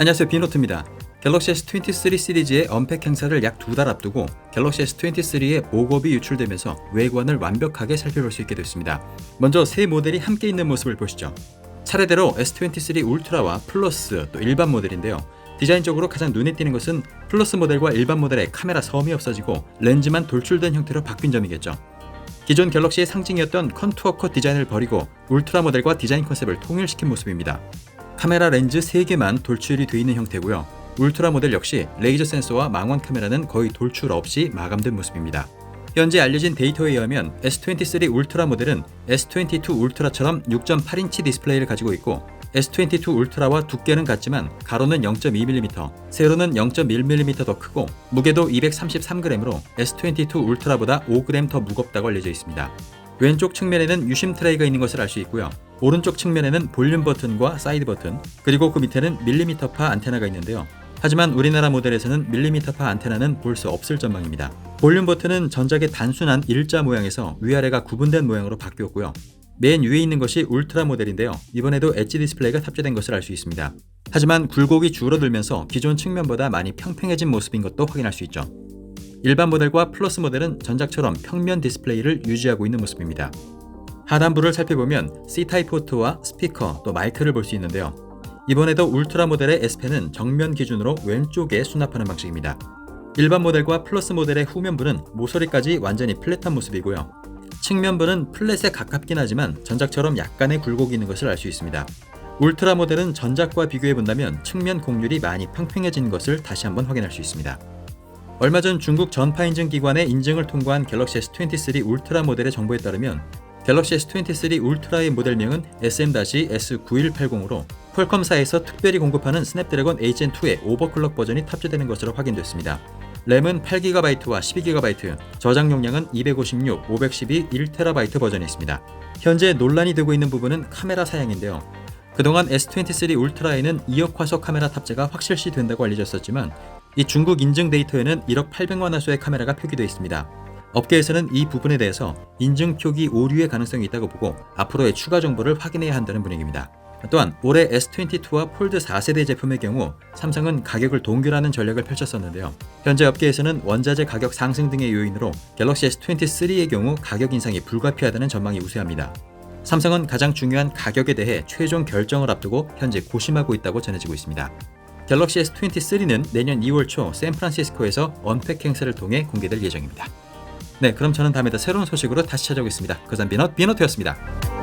안녕하세요 비노트입니다. 갤럭시 S23 시리즈의 언팩 행사를 약 두 달 앞두고 갤럭시 S23의 모겁이 유출되면서 외관을 완벽하게 살펴볼 수 있게 됐습니다. 먼저 세 모델이 함께 있는 모습을 보시죠. 차례대로 S23 울트라와 플러스 또 일반 모델인데요. 디자인적으로 가장 눈에 띄는 것은 플러스 모델과 일반 모델의 카메라 섬이 없어지고 렌즈만 돌출된 형태로 바뀐 점이겠죠. 기존 갤럭시의 상징이었던 컨투어 컷 디자인을 버리고 울트라 모델과 디자인 컨셉을 통일시킨 모습입니다. 카메라 렌즈 3개만 돌출이 되어 있는 형태고요. 울트라 모델 역시 레이저 센서와 망원 카메라는 거의 돌출 없이 마감된 모습입니다. 현재 알려진 데이터에 의하면 S23 울트라 모델은 S22 울트라처럼 6.8인치 디스플레이를 가지고 있고 S22 울트라와 두께는 같지만 가로는 0.2mm, 세로는 0.1mm 더 크고 무게도 233g으로 S22 울트라보다 5g 더 무겁다고 알려져 있습니다. 왼쪽 측면에는 유심 트레이가 있는 것을 알 수 있고요. 오른쪽 측면에는 볼륨 버튼과 사이드 버튼, 그리고 그 밑에는 밀리미터파 안테나가 있는데요. 하지만 우리나라 모델에서는 밀리미터파 안테나는 볼 수 없을 전망입니다. 볼륨 버튼은 전작의 단순한 일자 모양에서 위아래가 구분된 모양으로 바뀌었고요. 맨 위에 있는 것이 울트라 모델인데요. 이번에도 엣지 디스플레이가 탑재된 것을 알 수 있습니다. 하지만 굴곡이 줄어들면서 기존 측면보다 많이 평평해진 모습인 것도 확인할 수 있죠. 일반 모델과 플러스 모델은 전작처럼 평면 디스플레이를 유지하고 있는 모습입니다. 하단부를 살펴보면 C타입 포트와 스피커 또 마이크를 볼 수 있는데요. 이번에도 울트라 모델의 S펜은 정면 기준으로 왼쪽에 수납하는 방식입니다. 일반 모델과 플러스 모델의 후면부는 모서리까지 완전히 플랫한 모습이고요. 측면부는 플랫에 가깝긴 하지만 전작처럼 약간의 굴곡이 있는 것을 알 수 있습니다. 울트라 모델은 전작과 비교해 본다면 측면 곡률이 많이 평평해진 것을 다시 한번 확인할 수 있습니다. 얼마 전 중국 전파 인증 기관의 인증을 통과한 갤럭시 S23 울트라 모델의 정보에 따르면 갤럭시 S23 울트라의 모델명은 SM-S9180으로 퀄컴사에서 특별히 공급하는 스냅드래곤 Hgen2의 오버클럭 버전이 탑재되는 것으로 확인됐습니다. 램은 8GB와 12GB, 저장 용량은 256, 512, 1TB 버전이 있습니다. 현재 논란이 되고 있는 부분은 카메라 사양인데요. 그동안 S23 울트라에는 2억 화소 카메라 탑재가 확실시 된다고 알려졌었지만 이 중국 인증 데이터에는 1억 800만 화소의 카메라가 표기되어 있습니다. 업계에서는 이 부분에 대해서 인증 표기 오류의 가능성이 있다고 보고 앞으로의 추가 정보를 확인해야 한다는 분위기입니다. 또한 올해 S22와 폴드 4세대 제품의 경우 삼성은 가격을 동결하는 전략을 펼쳤었는데요. 현재 업계에서는 원자재 가격 상승 등의 요인으로 갤럭시 S23의 경우 가격 인상이 불가피하다는 전망이 우세합니다. 삼성은 가장 중요한 가격에 대해 최종 결정을 앞두고 현재 고심하고 있다고 전해지고 있습니다. 갤럭시 S23는 내년 2월 초 샌프란시스코에서 언팩 행사를 통해 공개될 예정입니다. 네, 그럼 저는 다음에 더 새로운 소식으로 다시 찾아오겠습니다. 그산 비넛 비너트였습니다.